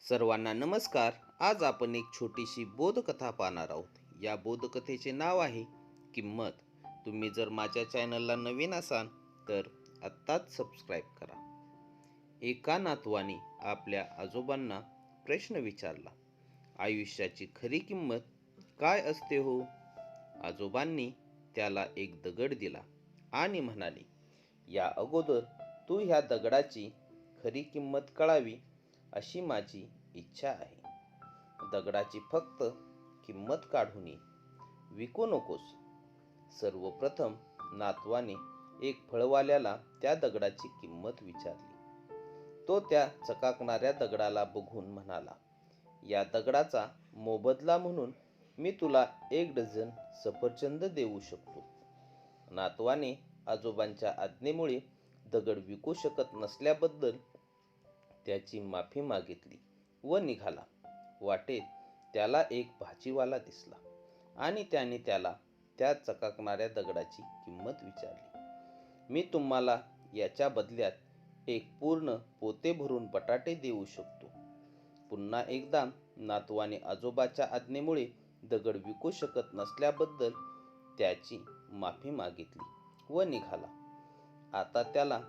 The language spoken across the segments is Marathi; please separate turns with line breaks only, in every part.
सर्वांना नमस्कार. आज आपण एक छोटीशी बोधकथा पाहणार आहोत. या बोधकथेचे नाव आहे किंमत. तुम्ही जर माझ्या चॅनलला नवीन असाल तर आत्ताच सबस्क्राईब करा. एका नातवाने आपल्या आजोबांना प्रश्न विचारला आयुष्याची खरी किंमत काय असते हो? आजोबांनी त्याला एक दगड दिला आणि म्हणाले या अगोदर तू ह्या दगडाची खरी किंमत कळावी. अशी माझी इच्छा आहे. दगडाची फक्त किंमत काढून ये. विकू नकोस. सर्वप्रथम नातवाने एक फळवाल्याला त्या दगडाची किंमत विचारली. तो त्या चकाकणाऱ्या दगडाला बघून म्हणाला या दगडाचा मोबदला म्हणून मी तुला एक डझन सफरचंद देऊ शकतो. नातवाने आजोबांच्या आज्ञेमुळे दगड विकू शकत नसल्याबद्दल त्याची माफी मागितली व निघाला. वाटेत त्याला एक भाजीवाला दिसला आणि त्याने त्याला त्या चकाकणाऱ्या दगडाची किंमत विचारली. मी तुम्हाला याच्या बदल्यात एक पूर्ण पोते भरून बटाटे देऊ शकतो. पुन्हा एकदा नातवाने आजोबाच्या आज्ञेमुळे दगड विकू शकत नसल्याबद्दल त्याची माफी मागितली व निघाला. आता त्याला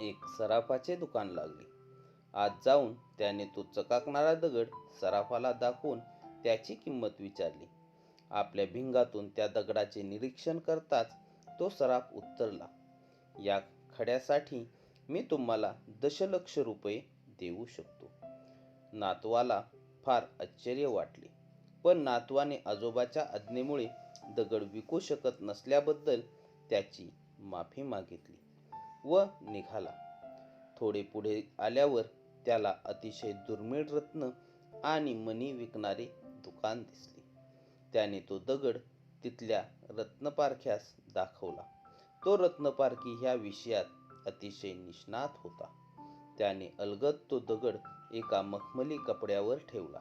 एक सराफाचे दुकान लागले. आज जाऊन त्याने तो चकाकणारा दगड सराफाला दाखवून त्याची किंमत विचारली. आपल्या भिंगातून त्या दगडाचे निरीक्षण करताच तो सराफ उत्तरला. या खड्यासाठी मी तुम्हाला दशलक्ष रुपये देऊ शकतो. नातवाला फार आश्चर्य वाटले. पण नातवाने आजोबाच्या आज्ञेमुळे दगड विकू शकत नसल्याबद्दल त्याची माफी मागितली व निघाला. थोडे पुढे आल्यावर त्याला अतिशय दुर्मिळ रत्न आणि मणी विकणारे दुकान दिसले. त्याने तो दगड तिथल्या रत्नपारख्यास दाखवला. तो रत्नपारखी ह्या विषयात अतिशय निष्णात होता. त्याने अलगद तो दगड एका मखमली कपड्यावर ठेवला.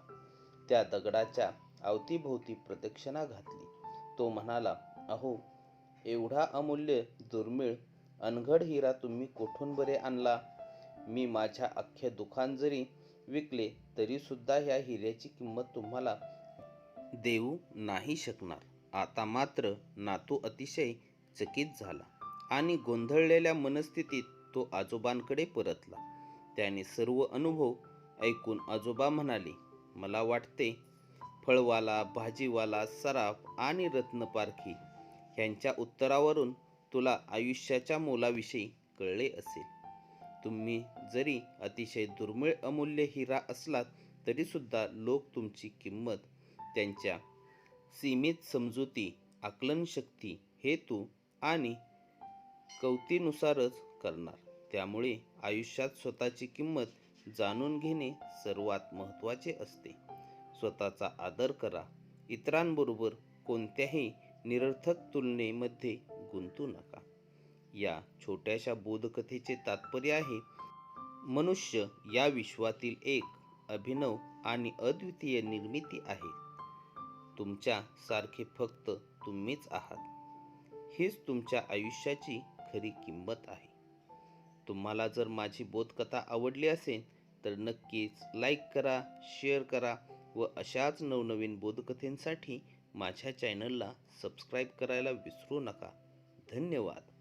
त्या दगडाच्या अवतीभोवती प्रदक्षिणा घातली. तो म्हणाला अहो एवढा अमूल्य दुर्मिळ अनघड हिरा तुम्ही कोठून बरे आणला? मी माझ्या अख्खे दुकान जरी विकले तरीसुद्धा ह्या हिऱ्याची किंमत तुम्हाला देऊ नाही शकणार. आता मात्र नातू अतिशय चकित झाला आणि गोंधळलेल्या मनस्थितीत तो आजोबांकडे परतला. त्याने सर्व अनुभव ऐकून आजोबा म्हणाले मला वाटते फळवाला भाजीवाला सराफ आणि रत्नपारखी ह्यांच्या उत्तरावरून तुला आयुष्याच्या मोलाविषयी कळले असेल. तुम्ही जरी अतिशय दुर्मिळ अमूल्य हिरा असलात तरीसुद्धा लोक तुमची किंमत त्यांच्या सीमित समजुती आकलनशक्ती हेतू आणि कवतीनुसारच करणार. त्यामुळे आयुष्यात स्वतःची किंमत जाणून घेणे सर्वात महत्त्वाचे असते. स्वतःचा आदर करा. इतरांबरोबर कोणत्याही निरर्थक तुलनेमध्ये गुंतू नका. या छोट्याशा बोधकथेचे तात्पर्य आहे. मनुष्य या विश्वातील एक अभिनव आणि अद्वितीय निर्मिती आहे. तुमच्या सारखे फक्त तुम्हीच आहात. हीच तुमच्या आयुष्याची खरी किंमत आहे. तुम्हाला जर माझी बोधकथा आवडली असेल तर नक्कीच लाईक करा शेअर करा व अशाच नवनवीन बोधकथेंसाठी माझ्या चॅनलला सबस्क्राईब करायला विसरू नका. धन्यवाद.